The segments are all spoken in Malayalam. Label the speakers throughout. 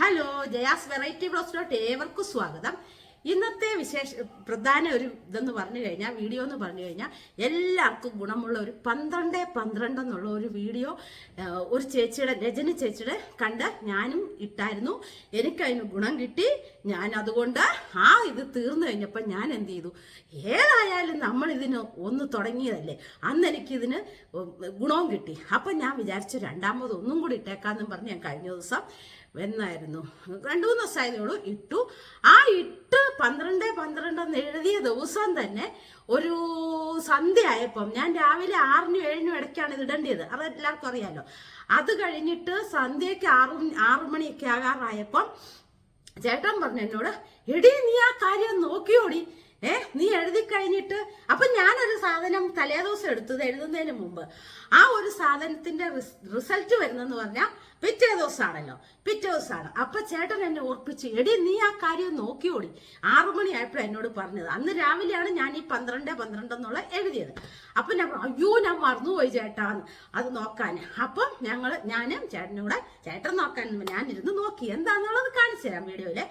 Speaker 1: ഹലോ ജയാസ് വെറൈറ്റി ബ്ലോസിലോട്ട് ഏവർക്കും സ്വാഗതം. ഇന്നത്തെ വിശേഷ പ്രധാന ഒരു ഇതെന്ന് പറഞ്ഞു കഴിഞ്ഞാൽ വീഡിയോ എന്ന് പറഞ്ഞു കഴിഞ്ഞാൽ എല്ലാവർക്കും ഗുണമുള്ള ഒരു പന്ത്രണ്ട് പന്ത്രണ്ട് എന്നുള്ള ഒരു വീഡിയോ ഒരു ചേച്ചിയുടെ രജനി ചേച്ചിയുടെ കണ്ട് ഞാനും ഇട്ടായിരുന്നു. എനിക്കതിന് ഗുണം കിട്ടി. ഞാൻ അതുകൊണ്ട് ആ ഇത് തീർന്നു കഴിഞ്ഞപ്പോൾ ഞാൻ എന്ത് ചെയ്തു? ഏതായാലും നമ്മൾ ഇതിന് ഒന്ന് തുടങ്ങിയതല്ലേ? അന്ന് എനിക്കിതിന് ഗുണവും കിട്ടി. അപ്പം ഞാൻ വിചാരിച്ചു രണ്ടാമത് ഒന്നും കൂടി ഇട്ടേക്കാന്നും പറഞ്ഞ് ഞാൻ കഴിഞ്ഞ ദിവസം എന്നായിരുന്നു രണ്ടു മൂന്ന് ദിവസമായതേ ഉള്ളൂ. ഇട്ടു. ആ ഇട്ട് പന്ത്രണ്ട് എന്ന് എഴുതിയ ദിവസം തന്നെ ഒരു സന്ധ്യ ആയപ്പം ഞാൻ രാവിലെ ആറിനും ഏഴിനും ഇടയ്ക്കാണ് ഇടേണ്ടത് അത് എല്ലാവർക്കും അത് കഴിഞ്ഞിട്ട് സന്ധ്യയ്ക്ക് ആറു ആറു മണിയൊക്കെ ആകാറായപ്പം ചേട്ടൻ പറഞ്ഞു എന്നോട് എടി നീ ആ കാര്യം നോക്കിയോടി. ഏ നീ എഴുതി കഴിഞ്ഞിട്ട്? അപ്പൊ ഞാനൊരു സാധനം തലേദിവസം എടുത്തത് എഴുതുന്നതിന് മുമ്പ്. ആ ഒരു സാധനത്തിന്റെ റിസൾട്ട് വരുന്നെന്ന് പറഞ്ഞാൽ പിറ്റേ ദിവസമാണല്ലോ പിറ്റേ ദിവസമാണ് അപ്പൊ ചേട്ടൻ എന്നെ ഓർപ്പിച്ച് എടി നീ ആ കാര്യം നോക്കിയോടി. ആറു മണിയായപ്പോഴാണ് എന്നോട് പറഞ്ഞത്. അന്ന് രാവിലെയാണ് ഞാൻ ഈ പന്ത്രണ്ട് പന്ത്രണ്ട് എന്നുള്ള എഴുതിയത്. അപ്പൊ ഞാൻ അയ്യോ ഞാൻ മറന്നുപോയി ചേട്ടാന്ന് അത് നോക്കാൻ. അപ്പം ഞങ്ങൾ ഞാനും ചേട്ടനൂടെ ചേട്ടൻ നോക്കാൻ ഞാനിരുന്ന് നോക്കി. എന്താന്നുള്ളത് കാണിച്ചു തരാം വീഡിയോയിൽ.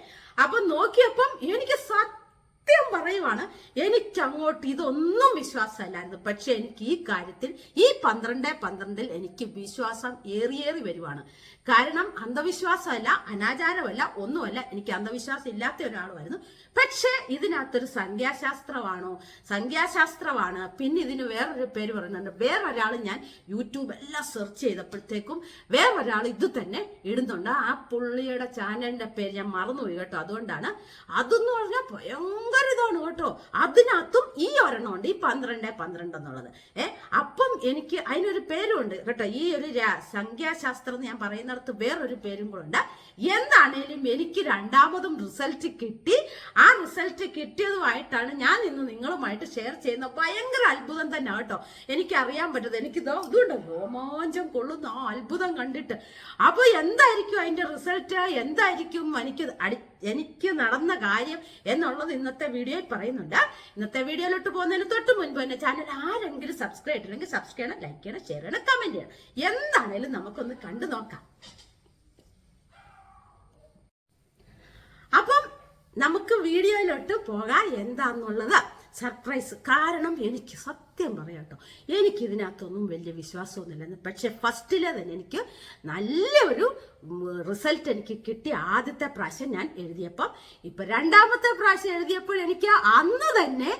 Speaker 1: അപ്പൊ നോക്കിയപ്പം എനിക്ക് സത്യം സത്യം പറയുവാണ് എനിക്ക് അങ്ങോട്ട് ഇതൊന്നും വിശ്വാസമല്ലായിരുന്നു. പക്ഷെ എനിക്ക് ഈ കാര്യത്തിൽ ഈ പന്ത്രണ്ട് പന്ത്രണ്ടിൽ എനിക്ക് വിശ്വാസം ഏറിയേറി വരുവാണ്. കാരണം അന്ധവിശ്വാസമല്ല അനാചാരമല്ല ഒന്നുമല്ല. എനിക്ക് അന്ധവിശ്വാസം ഇല്ലാത്ത ഒരാളുമായിരുന്നു. പക്ഷേ ഇതിനകത്തൊരു സംഖ്യാശാസ്ത്രമാണോ? സംഖ്യാശാസ്ത്രമാണ്. പിന്നെ ഇതിന് വേറൊരു പേര് പറയുന്നുണ്ട്. വേറൊരാൾ ഞാൻ യൂട്യൂബ് എല്ലാം സെർച്ച് ചെയ്തപ്പോഴത്തേക്കും വേറൊരാൾ ഇത് തന്നെ ഇടുന്നുണ്ട്. ആ പുള്ളിയുടെ ചാനലിന്റെ പേര് ഞാൻ മറന്നുപോയി കേട്ടോ. അതുകൊണ്ടാണ്. അതെന്ന് പറഞ്ഞാൽ ഭയങ്കര ഇതാണ് കേട്ടോ. അതിനകത്തും ഈ ഒരെണ്ണമുണ്ട് ഈ പന്ത്രണ്ട് പന്ത്രണ്ട് എന്നുള്ളത്. ഏ അപ്പം എനിക്ക് അതിനൊരു പേരുണ്ട് കേട്ടോ. ഈ ഒരു സംഖ്യാശാസ്ത്രം ഞാൻ പറയുന്നിടത്ത് വേറൊരു പേരും കൂടെ ഉണ്ട്. എന്താണേലും എനിക്ക് രണ്ടാമതും റിസൾട്ട് കിട്ടി. ആ റിസൾട്ട് കിട്ടിയതുമായിട്ടാണ് ഞാൻ ഇന്ന് നിങ്ങളുമായിട്ട് ഷെയർ ചെയ്യുന്ന ഭയങ്കര അത്ഭുതം തന്നെ കേട്ടോ. എനിക്ക് അറിയാൻ പറ്റുന്നത് എനിക്ക് ഇതോ ഇതുണ്ട്. രോമാഞ്ചം കൊള്ളുന്ന ആ അത്ഭുതം കണ്ടിട്ട്. അപ്പൊ എന്തായിരിക്കും അതിന്റെ റിസൾട്ട് എന്തായിരിക്കും എനിക്ക് എനിക്ക് നടന്ന കാര്യം എന്നുള്ളത് ഇന്നത്തെ വീഡിയോയിൽ പറയുന്നുണ്ട്. ഇന്നത്തെ വീഡിയോയിലോട്ട് പോകുന്നതിന് തൊട്ട് മുൻപ് തന്നെ ചാനൽ ആരെങ്കിലും സബ്സ്ക്രൈബ് ചെയ്തില്ലെങ്കിൽ സബ്സ്ക്രൈബ് ചെയ്യണം ലൈക്ക് ചെയ്യണം ഷെയർ ചെയ്യണം കമന്റ് ചെയ്യണം. എന്താണേലും നമുക്കൊന്ന് കണ്ടു നോക്കാം. അപ്പം നമുക്ക് വീഡിയോയിലോട്ട് പോകാം. എന്താന്നുള്ളത് സർപ്രൈസ്. കാരണം എനിക്ക് സത്യം പറയാം കേട്ടോ എനിക്ക് ഇതിനകത്തൊന്നും വലിയ വിശ്വാസമൊന്നുമില്ല. പക്ഷെ ഫസ്റ്റിലെ തന്നെ എനിക്ക് നല്ലൊരു റിസൾട്ട് എനിക്ക് കിട്ടി ആദ്യത്തെ പ്രാവശ്യം ഞാൻ എഴുതിയപ്പോൾ ഇപ്പൊ രണ്ടാമത്തെ പ്രാവശ്യം എഴുതിയപ്പോൾ എനിക്ക് അന്ന് തന്നെ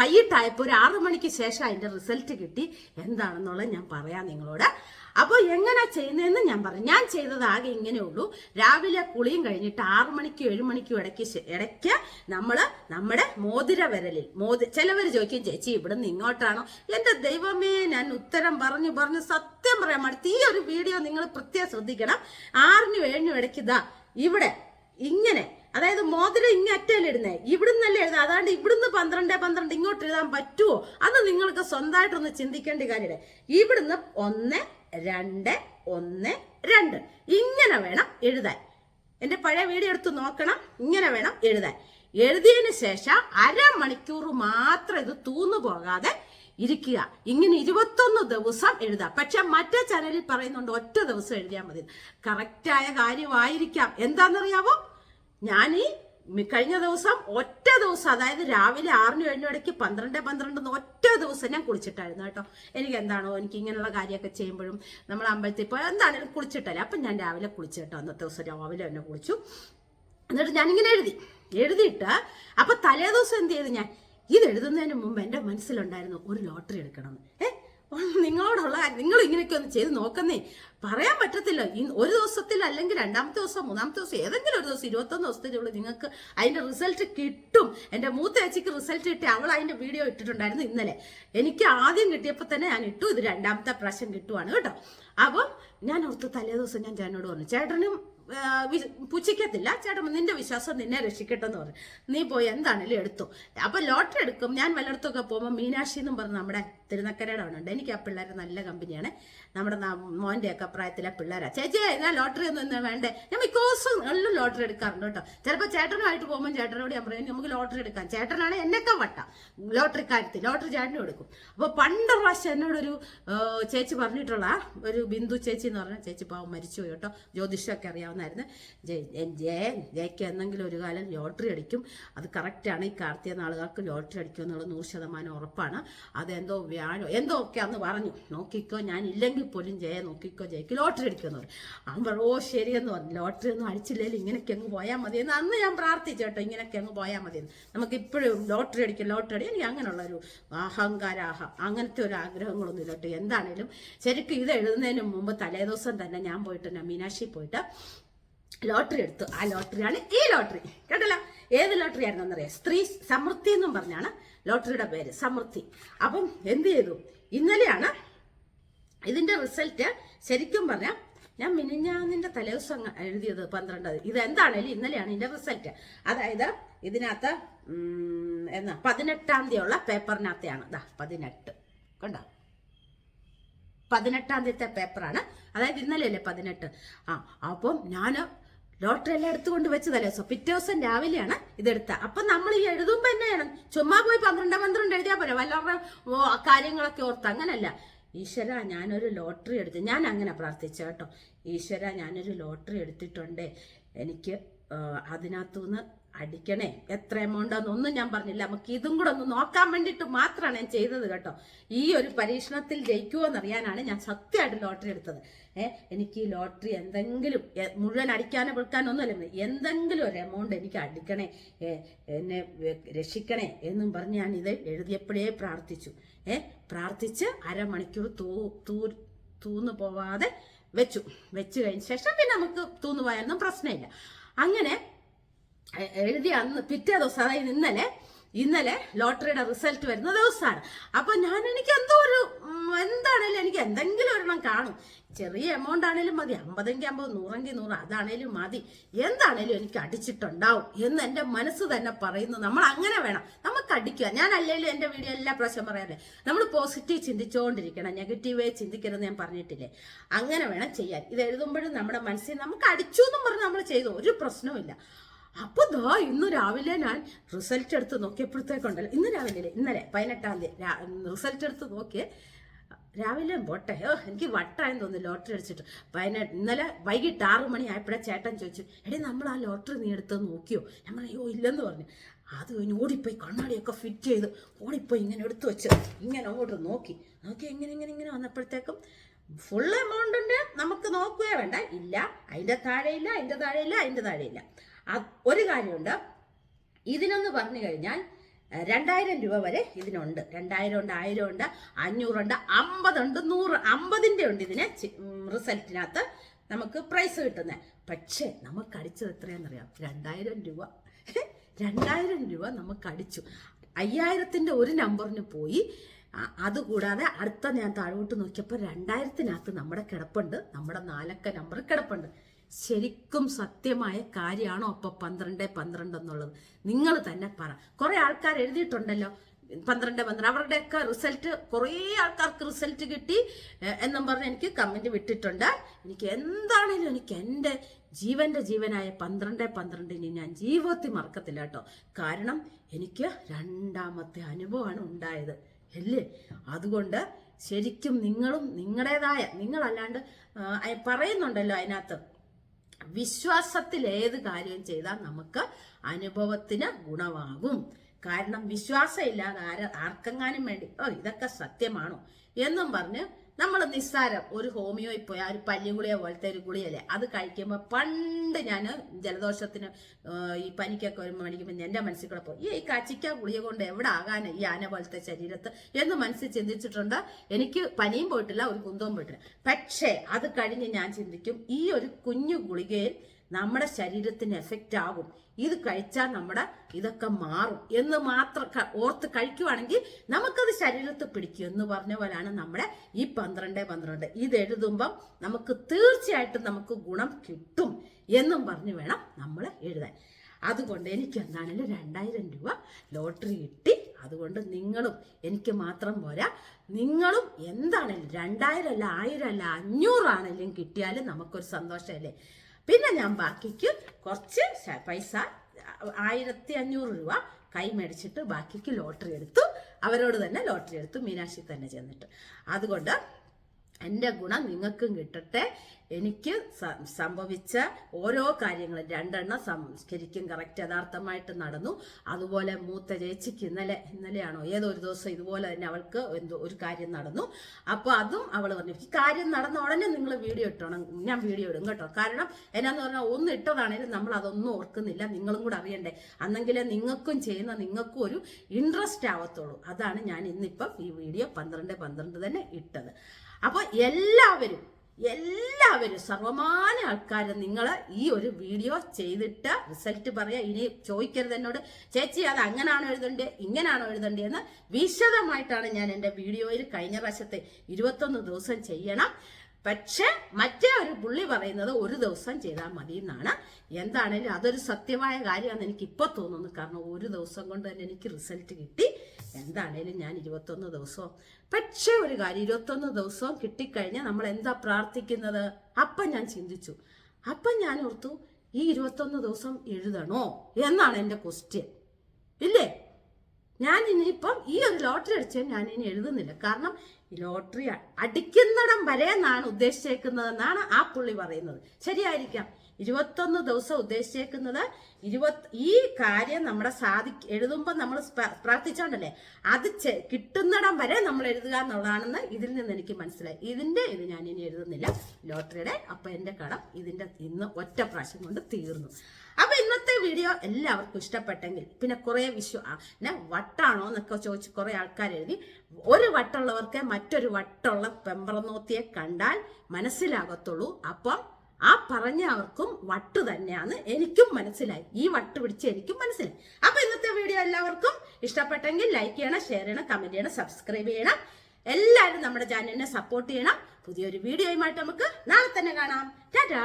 Speaker 1: വൈകിട്ടായപ്പോൾ ഒരു ആറു മണിക്ക് ശേഷം അതിന്റെ റിസൾട്ട് കിട്ടി. എന്താണെന്നുള്ളത് ഞാൻ പറയാം നിങ്ങളോട്. അപ്പോൾ എങ്ങനെ ചെയ്യുന്നതെന്ന് ഞാൻ പറഞ്ഞു ഞാൻ ചെയ്തത് ആകെ ഇങ്ങനെ ഉള്ളൂ. രാവിലെ കുളിയും കഴിഞ്ഞിട്ട് ആറു മണിക്കും ഏഴു മണിക്കും ഇടയ്ക്ക് ഇടയ്ക്ക് നമ്മൾ നമ്മുടെ മോതിര വിരലിൽ മോതി ചിലവർ ചോദിക്കും ചേച്ചി ഇവിടെ നിന്ന് ഇങ്ങോട്ടാണോ? എന്റെ ദൈവമേ ഞാൻ ഉത്തരം പറഞ്ഞു പറഞ്ഞു സത്യം പറയാൻ മടുത്ത്. ഈ ഒരു വീഡിയോ നിങ്ങൾ പ്രത്യേകം ശ്രദ്ധിക്കണം. ആറിനും ഏഴിനും ഇടയ്ക്ക് ഇതാ ഇവിടെ ഇങ്ങനെ. അതായത് മോതിരം ഇങ്ങ അറ്റയിലിടുന്നേ ഇവിടുന്നല്ലേ എഴുതാം അതാണ്ട് ഇവിടുന്ന് പന്ത്രണ്ട് പന്ത്രണ്ട് ഇങ്ങോട്ട് എഴുതാൻ പറ്റുമോ അത് നിങ്ങൾക്ക് സ്വന്തമായിട്ടൊന്ന് ചിന്തിക്കേണ്ട കാര്യമില്ല. ഇവിടുന്ന് ഒന്ന് രണ്ട് ഒന്ന് രണ്ട്. ഇങ്ങനെ വേണം എഴുതാൻ. എന്റെ പഴയ വീഡിയോ എടുത്ത് നോക്കണം. ഇങ്ങനെ വേണം എഴുതാൻ. എഴുതിയതിന് ശേഷം അരമണിക്കൂർ മാത്രം ഇത് തൂന്നു പോകാതെ ഇരിക്കുക. ഇങ്ങനെ ഇരുപത്തൊന്ന് ദിവസം എഴുതാം. പക്ഷെ മറ്റേ ചാനലിൽ പറയുന്നുണ്ട് ഒറ്റ ദിവസം എഴുതിയാൽ മതി. കറക്റ്റായ കാര്യമായിരിക്കാം. എന്താണെന്നറിയാവോ? ഞാൻ ഈ കഴിഞ്ഞ ദിവസം ഒറ്റ ദിവസം അതായത് രാവിലെ ആറിന് കഴിഞ്ഞ ഇടയ്ക്ക് പന്ത്രണ്ട് പന്ത്രണ്ട് ഒറ്റ ദിവസം ഞാൻ കുളിച്ചിട്ടായിരുന്നു കേട്ടോ. എനിക്ക് എന്താണോ എനിക്ക് ഇങ്ങനെയുള്ള കാര്യമൊക്കെ ചെയ്യുമ്പോഴും നമ്മൾ അമ്പലത്തിൽ പോയി എന്താണെങ്കിലും കുളിച്ചിട്ടല്ലേ. അപ്പം ഞാൻ രാവിലെ കുളിച്ചു കേട്ടോ. അന്നത്തെ ദിവസം രാവിലെ തന്നെ കുളിച്ചു. എന്നിട്ട് ഞാനിങ്ങനെ എഴുതി. എഴുതിയിട്ട് അപ്പം തലേ ദിവസം എന്ത് ചെയ്തു ഞാൻ? ഇത് എഴുതുന്നതിന് മുമ്പ് എന്റെ മനസ്സിലുണ്ടായിരുന്നു ഒരു ലോട്ടറി എടുക്കണം നിങ്ങളോടുള്ള നിങ്ങൾ ഇങ്ങനെയൊക്കെ ഒന്ന് ചെയ്ത് നോക്കുന്നേ. പറയാൻ പറ്റത്തില്ല. ഒരു ദിവസത്തിൽ അല്ലെങ്കിൽ രണ്ടാമത്തെ ദിവസം മൂന്നാമത്തെ ദിവസം ഏതെങ്കിലും ഒരു ദിവസം ഇരുപത്തൊന്ന് ദിവസത്തിനുള്ളിൽ നിങ്ങൾക്ക് അതിന്റെ റിസൾട്ട് കിട്ടും. എന്റെ മൂത്ത ചേച്ചിക്ക് റിസൾട്ട് കിട്ടി. അവൾ അതിന്റെ വീഡിയോ ഇട്ടിട്ടുണ്ടായിരുന്നു ഇന്നലെ. എനിക്ക് ആദ്യം കിട്ടിയപ്പോൾ തന്നെ ഞാൻ ഇട്ടു. ഇത് രണ്ടാമത്തെ പ്രാവശ്യം കിട്ടുവാണ് കേട്ടോ. അപ്പം ഞാൻ ഓർത്ത് തലേ ദിവസം ഞാൻ ചേട്ടനോട് പറഞ്ഞു ചേട്ടനും പുച്ഛിക്കത്തില്ല. ചേട്ടൻ നിന്റെ വിശ്വാസം നിന്നെ രക്ഷിക്കട്ടെ എന്ന് പറഞ്ഞു. നീ പോയി എന്താണേലും എടുത്തു. അപ്പൊ ലോട്ടറി എടുക്കും. ഞാൻ വല്ലയിടത്തൊക്കെ പോകുമ്പോൾ മീനാക്ഷി എന്നും പറഞ്ഞു നമ്മുടെ തിരുനക്കരയുടെ ഉണ്ട്. എനിക്ക് ആ പിള്ളേർ നല്ല കമ്പനിയാണ്. നമ്മുടെ മോന്റെ ഒക്കെ പ്രായത്തിലെ പിള്ളേരാ. ചേച്ചി ഞാൻ ലോട്ടറി ഒന്നും വേണ്ടേ? ഞാൻ മിക്കവാറും എല്ലാം ലോട്ടറി എടുക്കാറുണ്ട് കേട്ടോ. ചിലപ്പോൾ ചേട്ടനുമായിട്ട് പോകുമ്പോൾ ചേട്ടനോട് ഞാൻ പറയും നമുക്ക് ലോട്ടറി എടുക്കാം. ചേട്ടനാണ് എന്നൊക്കെ വട്ട. ലോട്ടറി കാര്യത്തിൽ ലോട്ടറി ചേട്ടനും എടുക്കും. അപ്പോൾ പണ്ട് പ്രാവശ്യം എന്നോടൊരു ചേച്ചി പറഞ്ഞിട്ടുള്ള ഒരു ബിന്ദു ചേച്ചി എന്ന് പറഞ്ഞാൽ ചേച്ചി പാവം മരിച്ചുപോയി കേട്ടോ. ജ്യോതിഷമൊക്കെ അറിയാവുന്നായിരുന്നു ജയ ജയ ജയക്ക് എന്തെങ്കിലും ഒരു കാലം ലോട്ടറി അടിക്കും. അത് കറക്റ്റാണ് ഈ കാർത്തിക നാളുകാർക്ക് ലോട്ടറി അടിക്കും എന്നുള്ളത് നൂറ് ശതമാനം ഉറപ്പാണ്. അതെന്തോ വ്യാഴം എന്തോ ഒക്കെ പറഞ്ഞു. നോക്കിക്കോ ഞാൻ ഇല്ലെങ്കിൽ പോലും ജയ നോക്കിക്കോ ജയക്ക് ലോട്ടറി അടിക്കുമെന്ന് പറഞ്ഞു. അവൻ ഓ ശരിയെന്ന് പറഞ്ഞു. ലോട്ടറി ഒന്നും അടിച്ചില്ലെങ്കിൽ ഇങ്ങനെയൊക്കെ അങ്ങ് പോയാൽ മതി എന്ന് അന്ന് ഞാൻ പ്രാർത്ഥിച്ചു കേട്ടോ ഇങ്ങനെയൊക്കെ അങ്ങ് പോയാൽ മതി എന്ന് നമുക്ക് ഇപ്പോഴും ലോട്ടറി അടിക്കും ലോട്ടറി അടി എനിക്ക് അങ്ങനെയുള്ള ഒരു അഹങ്കാരാഹ അങ്ങനത്തെ ഒരു ആഗ്രഹങ്ങളൊന്നും ഇല്ല എന്താണേലും ശരിക്കും ഇത് എഴുതുന്നതിന് മുമ്പ് തലേദിവസം തന്നെ ഞാൻ പോയിട്ട് ഞാൻ മീനാക്ഷി പോയിട്ട് ലോട്ടറി എടുത്തു. ആ ലോട്ടറിയാണ് ഈ ലോട്ടറി. കേട്ടല്ലോ? ഏത് ലോട്ടറി ആയിരുന്നു എന്നറിയാം? സ്ത്രീ സമൃദ്ധി എന്നും പറഞ്ഞാണ് ലോട്ടറിയുടെ പേര് സമൃദ്ധി. അപ്പം എന്ത് ചെയ്തു? ഇന്നലെയാണ് ഇതിന്റെ റിസൾട്ട് ശരിക്കും പറഞ്ഞാൽ ഞാൻ മിനിഞ്ഞാന്നിന്റെ തലേദിവസം എഴുതിയത് പന്ത്രണ്ട് ഇത് എന്താണേലും ഇന്നലെയാണ് ഇതിന്റെ റിസൾട്ട് അതായത് ഇതിനകത്ത് എന്നാ പതിനെട്ടാം തീയതി ഉള്ള പേപ്പറിനകത്തെയാണ്. ഇതാ പതിനെട്ട്. കണ്ടോ? പതിനെട്ടാം തീയത്തെ പേപ്പറാണ്. അതായത് ഇന്നലെയല്ലേ പതിനെട്ട്. ആ അപ്പം ഞാൻ ലോട്ടറി എല്ലാം എടുത്തുകൊണ്ട് വെച്ചതല്ലേ? സോ പിറ്റേ ദിവസം രാവിലെയാണ് ഇതെടുത്ത. അപ്പൊ നമ്മൾ ഈ എഴുതുമ്പോ തന്നെയാണ് ചുമ്മാ പോയി പന്ത്രണ്ട് പന്ത്രണ്ട് എഴുതിയാ പോലെ വല്ലവരുടെ കാര്യങ്ങളൊക്കെ ഓർത്ത്. അങ്ങനല്ല. ഈശ്വര ഞാനൊരു ലോട്ടറി എടുത്തു ഞാൻ അങ്ങനെ പ്രാർത്ഥിച്ചു കേട്ടോ. ഈശ്വര ഞാനൊരു ലോട്ടറി എടുത്തിട്ടുണ്ട്. എനിക്ക് അതിനകത്തുനിന്ന് അടിക്കണേ. എത്ര എമൗണ്ട് ഒന്നും ഞാൻ പറഞ്ഞില്ല. നമുക്ക് ഇതും കൂടെ ഒന്ന് നോക്കാൻ വേണ്ടിയിട്ട് മാത്രമാണ് ഞാൻ ചെയ്തത് കേട്ടോ. ഈ ഒരു പരീക്ഷണത്തിൽ ജയിക്കുമോ എന്നറിയാനാണ് ഞാൻ സത്യമായിട്ട് ലോട്ടറി എടുത്തത്. ഏഹ് എനിക്ക് ഈ ലോട്ടറി എന്തെങ്കിലും മുഴുവൻ അടിക്കാനോ വിൽക്കാനോ ഒന്നുമല്ല എന്തെങ്കിലും ഒരു എമൗണ്ട് എനിക്ക് അടിക്കണേ എന്നെ രക്ഷിക്കണേ എന്നും പറഞ്ഞ് ഞാൻ ഇത് എഴുതിയപ്പോഴേ പ്രാർത്ഥിച്ചു. ഏഹ് പ്രാർത്ഥിച്ച് അരമണിക്കൂർ തൂ തൂ തൂന്നു പോവാതെ വെച്ചു. വെച്ചു കഴിഞ്ഞ ശേഷം പിന്നെ നമുക്ക് തൂന്നു പോയാലൊന്നും പ്രശ്നമില്ല. അങ്ങനെ എ- എഴുതിയ അന്ന് പിറ്റേ ദിവസം അതായത് ഇന്നലെ ഇന്നലെ ലോട്ടറിയുടെ റിസൾട്ട് വരുന്ന ദിവസമാണ്. അപ്പൊ ഞാൻ എനിക്ക് എന്തോ ഒരു എന്താണേലും എനിക്ക് എന്തെങ്കിലും ഒരെണ്ണം കാണും. ചെറിയ എമൗണ്ട് ആണേലും മതി. അമ്പതെങ്കിൽ അമ്പത് നൂറെങ്കിൽ നൂറ് അതാണേലും മതി. എന്താണേലും എനിക്ക് അടിച്ചിട്ടുണ്ടാവും എന്ന് എന്റെ മനസ്സ് തന്നെ പറയുന്നു. നമ്മൾ അങ്ങനെ വേണം. നമുക്ക് അടിക്കുക. ഞാൻ അല്ലെങ്കിലും എന്റെ വീഡിയോ എല്ലാ പ്രാവശ്യം പറയാറില്ലേ? നമ്മൾ പോസിറ്റീവ് ചിന്തിച്ചുകൊണ്ടിരിക്കണം നെഗറ്റീവേ ചിന്തിക്കരുത് ഞാൻ പറഞ്ഞിട്ടില്ലേ? അങ്ങനെ വേണം ചെയ്യാൻ. ഇത് എഴുതുമ്പോഴും നമ്മുടെ മനസ്സിൽ നമുക്ക് അടിച്ചു എന്നും പറഞ്ഞ് നമ്മൾ ചെയ്തു. ഒരു പ്രശ്നവുമില്ല. അപ്പൊ ദാ ഇന്ന് രാവിലെ ഞാൻ റിസൾട്ട് എടുത്ത് നോക്കിയപ്പോഴത്തേക്കുണ്ടല്ലോ. ഇന്ന് രാവിലെ ഇന്നലെ പതിനെട്ടാം തീയതി റിസൾട്ട് എടുത്ത് നോക്കിയേ രാവിലെ പോട്ടെ. ഓ എനിക്ക് വട്ടായെന്ന് തോന്നുന്നു ലോട്ടറി അടിച്ചിട്ട്. പതിനെട്ട് ഇന്നലെ വൈകിട്ട് ആറു മണി ആയപ്പോഴേ ചേട്ടൻ ചോദിച്ചു എടേ നമ്മൾ ആ ലോട്ടറി നീ എടുത്ത് നോക്കിയോ? നമ്മൾ അയ്യോ ഇല്ലെന്ന് പറഞ്ഞു. അത് കഴിഞ്ഞ് ഓടിപ്പോയി കണ്ണാടിയൊക്കെ ഫിറ്റ് ചെയ്ത് ഓടിപ്പോയി ഇങ്ങനെ എടുത്തു വെച്ച് ഇങ്ങനെ അങ്ങോട്ട് നോക്കി. നോക്കി എങ്ങനെ ഇങ്ങനെ ഇങ്ങനെ വന്നപ്പോഴത്തേക്കും ഫുൾ എമൗണ്ട് ഉണ്ട്. നമുക്ക് നോക്കുകയേ വേണ്ട. ഇല്ല. അതിന്റെ താഴെയില്ല അതിന്റെ താഴെയില്ല അതിന്റെ താഴെയില്ല. ഒരു കാര്യമുണ്ട്. ഇതിനൊന്ന് പറഞ്ഞു കഴിഞ്ഞാൽ രണ്ടായിരം രൂപ വരെ ഇതിനുണ്ട്. രണ്ടായിരം ഉണ്ട് ആയിരം ഉണ്ട് അഞ്ഞൂറുണ്ട് അമ്പതുണ്ട് നൂറ് അമ്പതിന്റെ ഉണ്ട് ഇതിന് റിസൾട്ടിനകത്ത് നമുക്ക് പ്രൈസ് കിട്ടുന്നത് പക്ഷേ നമുക്ക് അടിച്ചത് എത്രയാണെന്നറിയാം? രണ്ടായിരം രൂപ. രണ്ടായിരം രൂപ നമുക്ക് അടിച്ചു. അയ്യായിരത്തിന്റെ ഒരു നമ്പറിന് പോയി. അതുകൂടാതെ അടുത്ത ഞാൻ താഴോട്ട് നോക്കിയപ്പോൾ രണ്ടായിരത്തിനകത്ത് നമ്മുടെ കിടപ്പുണ്ട്. നമ്മുടെ നാലക്ക നമ്പർ കിടപ്പുണ്ട്. ശരിക്കും സത്യമായ കാര്യമാണോ അപ്പൊ പന്ത്രണ്ട് പന്ത്രണ്ട് എന്നുള്ളത്? നിങ്ങൾ തന്നെ പറ. കുറെ ആൾക്കാർ എഴുതിയിട്ടുണ്ടല്ലോ പന്ത്രണ്ട് പന്ത്രണ്ട്. അവരുടെയൊക്കെ റിസൾട്ട് കുറേ ആൾക്കാർക്ക് റിസൾട്ട് കിട്ടി എന്നും പറഞ്ഞ് എനിക്ക് കമന്റ് വിട്ടിട്ടുണ്ട്. എനിക്ക് എന്താണേലും എനിക്ക് എന്റെ ജീവന്റെ ജീവനായ പന്ത്രണ്ട് പന്ത്രണ്ടിന് ഞാൻ ജീവിതത്തിൽ മറക്കത്തില്ല കേട്ടോ. കാരണം എനിക്ക് രണ്ടാമത്തെ അനുഭവമാണ് ഉണ്ടായത് അല്ലേ? അതുകൊണ്ട് ശരിക്കും നിങ്ങളും നിങ്ങളുടേതായ നിങ്ങളല്ലാണ്ട് പറയുന്നുണ്ടല്ലോ അതിനകത്ത്. വിശ്വാസത്തിൽ ഏത് കാര്യം ചെയ്താൽ നമുക്ക് അനുഭവത്തിന് ഗുണമാകും. കാരണം വിശ്വാസം ഇല്ലാതെ ആര ആർക്കെങ്ങാനും വേണ്ടി ഓ ഇതൊക്കെ സത്യമാണോ എന്നും പറഞ്ഞ് നമ്മൾ നിസ്സാരം ഒരു ഹോമിയോയിൽ പോയ ഒരു പല്ലിഗുളിയ പോലത്തെ ഒരു ഗുളിയല്ലേ? അത് കഴിക്കുമ്പോൾ പണ്ട് ഞാൻ ജലദോഷത്തിന് ഈ പനിക്കൊക്കെ വരുമ്പോൾ മേടിക്കുമ്പോൾ എന്റെ മനസ്സിൽ കൂടെ പോയി ഈ കച്ചിക്ക ഗുളിയ കൊണ്ട് എവിടെ ആകാൻ ഈ ആന പോലത്തെ ശരീരത്ത്? എന്ന് മനസ്സിൽ ചിന്തിച്ചിട്ടുണ്ട്. എനിക്ക് പനിയും പോയിട്ടില്ല ഒരു കുന്തവും പോയിട്ടില്ല. പക്ഷേ അത് കഴിഞ്ഞ് ഞാൻ ചിന്തിക്കും ഈ ഒരു കുഞ്ഞു ഗുളികയിൽ നമ്മുടെ ശരീരത്തിന് എഫക്റ്റ് ആകും ഇത് കഴിച്ചാൽ നമ്മുടെ ഇതൊക്കെ മാറും എന്ന് മാത്രം ഓർത്ത് കഴിക്കുവാണെങ്കിൽ നമുക്കത് ശരീരത്ത് പിടിക്കും എന്ന് പറഞ്ഞ പോലെയാണ് നമ്മുടെ ഈ പന്ത്രണ്ട് പന്ത്രണ്ട്. ഇത് എഴുതുമ്പം നമുക്ക് തീർച്ചയായിട്ടും നമുക്ക് ഗുണം കിട്ടും എന്നും പറഞ്ഞു വേണം നമ്മൾ എഴുതാൻ. അതുകൊണ്ട് എനിക്ക് എന്താണെങ്കിലും രണ്ടായിരം രൂപ ലോട്ടറി കിട്ടി. അതുകൊണ്ട് നിങ്ങളും എനിക്ക് മാത്രം പോരാ. നിങ്ങളും എന്താണെങ്കിലും രണ്ടായിരം അല്ല ആയിരം അല്ല അഞ്ഞൂറാണെങ്കിലും കിട്ടിയാലും നമുക്കൊരു സന്തോഷമല്ലേ? പിന്നെ ഞാൻ ബാക്കിക്ക് കുറച്ച് പൈസ ആയിരത്തി അഞ്ഞൂറ് രൂപ കൈ മേടിച്ചിട്ട് ബാക്കിക്ക് ലോട്ടറി എടുത്തു. അവരോട് തന്നെ ലോട്ടറി എടുത്തു. മീനാക്ഷി തന്നെ ചെന്നിട്ട്. അതുകൊണ്ട് എന്റെ ഗുണം നിങ്ങൾക്കും കിട്ടട്ടെ. എനിക്ക് സംഭവിച്ച ഓരോ കാര്യങ്ങളും രണ്ടെണ്ണം സംസ്കരിക്കും. കറക്റ്റ് യഥാർത്ഥമായിട്ട് നടന്നു. അതുപോലെ മൂത്ത ചേച്ചിക്ക് ഇന്നലെ ഇന്നലെയാണോ? ഏതോ ഒരു ദിവസം ഇതുപോലെ തന്നെ അവൾക്ക് എന്തോ ഒരു കാര്യം നടന്നു. അപ്പോൾ അതും അവൾ പറഞ്ഞു ഈ കാര്യം നടന്ന ഉടനെ നിങ്ങൾ വീഡിയോ ഇട്ടോണം. ഞാൻ വീഡിയോ ഇടും കേട്ടോ. കാരണം എന്നാന്ന് പറഞ്ഞാൽ ഒന്ന് ഇട്ടതാണെങ്കിലും നമ്മൾ അതൊന്നും ഓർക്കുന്നില്ല. നിങ്ങളും കൂടെ അറിയണ്ടേ. അന്നെങ്കിലേ നിങ്ങൾക്കും ചെയ്യുന്ന നിങ്ങൾക്കും ഒരു ഇൻട്രസ്റ്റ് ആവത്തുള്ളൂ. അതാണ് ഞാൻ ഇന്നിപ്പം ഈ വീഡിയോ പന്ത്രണ്ട് പന്ത്രണ്ട് തന്നെ ഇട്ടത്. അപ്പോൾ എല്ലാവരും എല്ലാവരും സർവമാന ആൾക്കാർ നിങ്ങൾ ഈ ഒരു വീഡിയോ ചെയ്തിട്ട് റിസൾട്ട് പറയാ. ഇനി ചോദിക്കരുത് എന്നോട്. ചേച്ചി അത് അങ്ങനാണോ എഴുതണ്ടേ? ഇങ്ങനാണോ എഴുതണ്ടേ എന്ന് വിശദമായിട്ടാണ് ഞാൻ എന്റെ വീഡിയോയിൽ കഴിഞ്ഞ പ്രാവശ്യത്തെ ഇരുപത്തൊന്ന് ദിവസം ചെയ്യണം. പക്ഷെ മറ്റേ ഒരു പുള്ളി പറയുന്നത് ഒരു ദിവസം ചെയ്താൽ മതി എന്നാണ് എന്താണേലും അതൊരു സത്യമായ കാര്യമാണെന്ന് എനിക്ക് ഇപ്പോൾ തോന്നുന്നു. കാരണം ഒരു ദിവസം കൊണ്ട് തന്നെ എനിക്ക് റിസൾട്ട് കിട്ടി. എന്താണേലും ഞാൻ ഇരുപത്തൊന്ന് ദിവസവും പക്ഷേ ഒരു കാര്യം ഇരുപത്തൊന്ന് ദിവസവും കിട്ടിക്കഴിഞ്ഞാൽ നമ്മൾ എന്താ പ്രാർത്ഥിക്കുന്നത്? അപ്പം ഞാൻ ചിന്തിച്ചു. അപ്പം ഞാൻ ഓർത്തു ഈ ഇരുപത്തൊന്ന് ദിവസം എഴുതണോ എന്നാണ് എന്റെ ക്വസ്റ്റ്യൻ ഇല്ലേ? ഞാൻ ഇനിയിപ്പം ഈ ഒരു ലോട്ടറി അടിച്ചാൽ ഞാൻ ഇനി എഴുതുന്നില്ല. കാരണം ലോട്ടറി അടിക്കുന്നിടം വരെ എന്നാണ് ഉദ്ദേശിച്ചേക്കുന്നതെന്നാണ് ആ പുള്ളി പറയുന്നത്. ശരിയായിരിക്കാം. ഇരുപത്തൊന്ന് ദിവസം ഉദ്ദേശിച്ചേക്കുന്നത് ഇരുപത്തി ഈ കാര്യം നമ്മുടെ സാധി എഴുതുമ്പോൾ നമ്മൾ പ്രാർത്ഥിച്ചോണ്ടല്ലേ? അത് കിട്ടുന്നിടം വരെ നമ്മൾ എഴുതുക എന്നുള്ളതാണെന്ന് ഇതിൽ നിന്ന് എനിക്ക് മനസ്സിലായി. ഇതിന്റെ ഇത് ഞാൻ ഇനി എഴുതുന്നില്ല. ലോട്ടറിയുടെ അപ്പൊ എന്റെ കടം ഇതിന്റെ ഇന്ന് ഒറ്റ പ്രാവശ്യം കൊണ്ട് തീർന്നു. അപ്പൊ ഇന്നത്തെ വീഡിയോ എല്ലാവർക്കും ഇഷ്ടപ്പെട്ടെങ്കിൽ പിന്നെ കുറെ വിശ്വ പിന്നെ വട്ടാണോ എന്നൊക്കെ ചോദിച്ച് കുറെ ആൾക്കാർ എഴുതി ഒരു വട്ടുള്ളവർക്ക് മറ്റൊരു വട്ടുള്ള പെമ്പറന്നോത്തിയെ കണ്ടാൽ മനസ്സിലാകത്തുള്ളൂ. അപ്പം ആ പറഞ്ഞ അവർക്കും വട്ട് തന്നെയാണ്. എനിക്കും മനസ്സിലായി. ഈ വട്ട് പിടിച്ച് എനിക്കും മനസ്സിലായി. അപ്പൊ ഇന്നത്തെ വീഡിയോ എല്ലാവർക്കും ഇഷ്ടപ്പെട്ടെങ്കിൽ ലൈക്ക് ചെയ്യണം ഷെയർ ചെയ്യണം കമന്റ് ചെയ്യണം സബ്സ്ക്രൈബ് ചെയ്യണം. എല്ലാവരും നമ്മുടെ ചാനലിനെ സപ്പോർട്ട് ചെയ്യണം. പുതിയൊരു വീഡിയോയുമായിട്ട് നമുക്ക് നാളെ തന്നെ കാണാം. ടാറ്റാ!